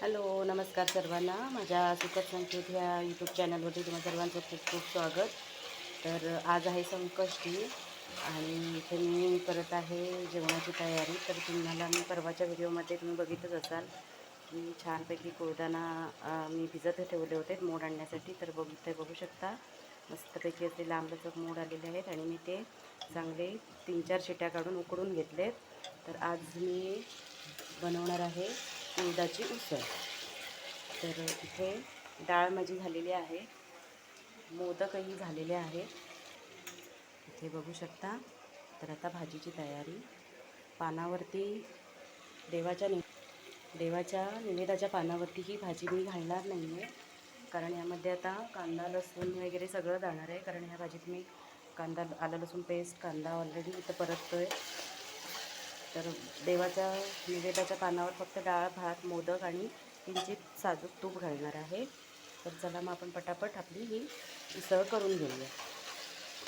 Hello नमस्कार सर्वांना. माझ्या सुखद संकेत ह्या यूट्यूब चॅनलवरती तुम्हा सर्वांचं खूप खूप स्वागत. तर आज आहे संकष्टी आणि इथे मी करत आहे जेवणाची तयारी. तर तुम्हाला मी परवाच्या व्हिडिओमध्ये तुम्ही बघितच असाल की छानपैकी कोळदाना मी भिजत ठेवले होते मोड आणण्यासाठी. तर बघ ते बघू शकता मस्तपैकी असे लांबलचक मोड आलेले आहेत आणि मी ते चांगले तीन चार शिट्या काढून उकडून घेतलेत. तर आज मी बनवणार आहे उडदाची उसळ. तर इथे डाळ माझी झालेली आहे. मोदकही झालेले आहेत इथे बघू शकता. तर आता भाजीची तयारी. पानावरती देवाच्या नि देवाच्या निवेदाच्या पानावरती ही भाजी मी घालणार नाही आहे कारण यामध्ये आता कांदा लसूण वगैरे सगळं जाणार आहे. कारण ह्या भाजीत मी कांदा आलं लसूण पेस्ट कांदा ऑलरेडी इथं परततो आहे तर देवाच्या म्हणजे निवेदाच्या पानावर फक्त डाळ भात मोदक आणि किंचित साजूक तूप घालणार आहे. तर चला मग आपण पटापट आपली ही उसळ करून घेऊया.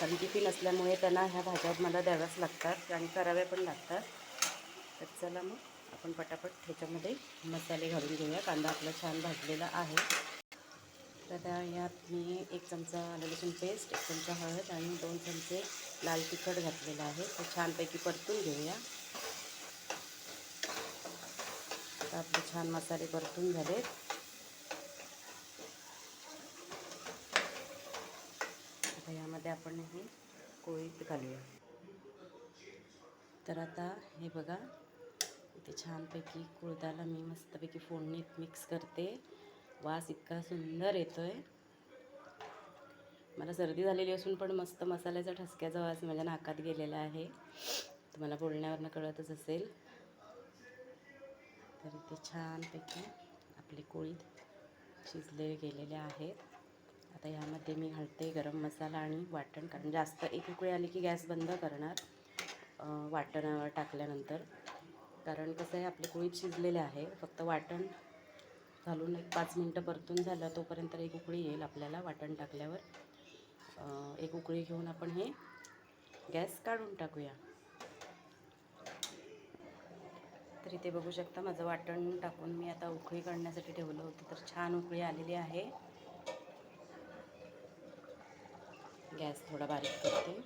कारण टिफिन असल्यामुळे त्यांना ह्या भाज्या मला द्याव्याच लागतात आणि कराव्या पण लागतात. तर चला मग आपण पटापट ह्याच्यामध्ये मसाले घालून घेऊया. कांदा आपला छान भाजलेला आहे. तर आता यात मी एक चमचा आलं लसूण पेस्ट एक चमचा हळद आणि दोन चमचे लाल तिखट घातलेलं आहे. तर छानपैकी परतून घेऊया. आता आपले छान मसाले परतून झालेत. आता यामध्ये आपण हे कोळीत घालूया. तर आता हे बघा इथे छानपैकी कुळदाला मी मस्तपैकी फोडणीत मिक्स करते. वास इतका सुंदर येतो आहे मला सर्दी झालेली असून पण मस्त मसाल्याचा ठसक्याचा वास माझ्या नाकात गेलेला आहे. तुम्हाला बोलण्यावरनं कळतच असेल. तर इथे छानपैकी आपले कोळीत शिजले गेलेले आहेत. आता यामध्ये मी घालते गरम मसाला आणि वाटण कारण जास्त एक उकळी आली की गॅस बंद करणार वाटणावर टाकल्यानंतर. कारण कसं आहे आपले कोळीत शिजलेले आहे. फक्त वाटण घालून एक पाच मिनटं परतून झालं तोपर्यंत एक उकळी येईल आपल्याला वाटण टाकल्यावर. एक उकळी घेऊन आपण हे गॅस काढून टाकूया. तर इथे बघू शकता. माझं वाटण टाकून मी आता उकळी काढण्यासाठी ठेवलं होतं तर छान उकळी आलेली आहे. गॅस थोडा बारीक करते.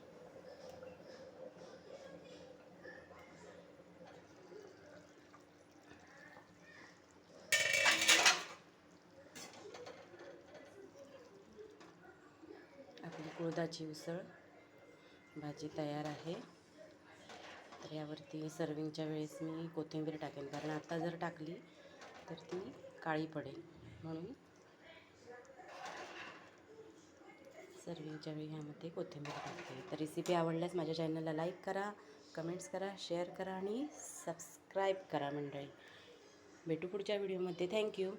आपली कुळदाची उसळ भाजी तयार आहे. तर यावरती सर्विंगच्या वेळेस मी कोथिंबीर टाकेन. कारण आत्ता जर टाकली तर ती काळी पडेल. म्हणून सर्विंगच्या वेळी ह्यामध्ये कोथिंबीर टाकते. तर रेसिपी आवडल्यास माझ्या चॅनलला लाईक करा कमेंट्स करा शेअर करा आणि सबस्क्राईब करा मंडळी. भेटू पुढच्या व्हिडिओमध्ये थँक्यू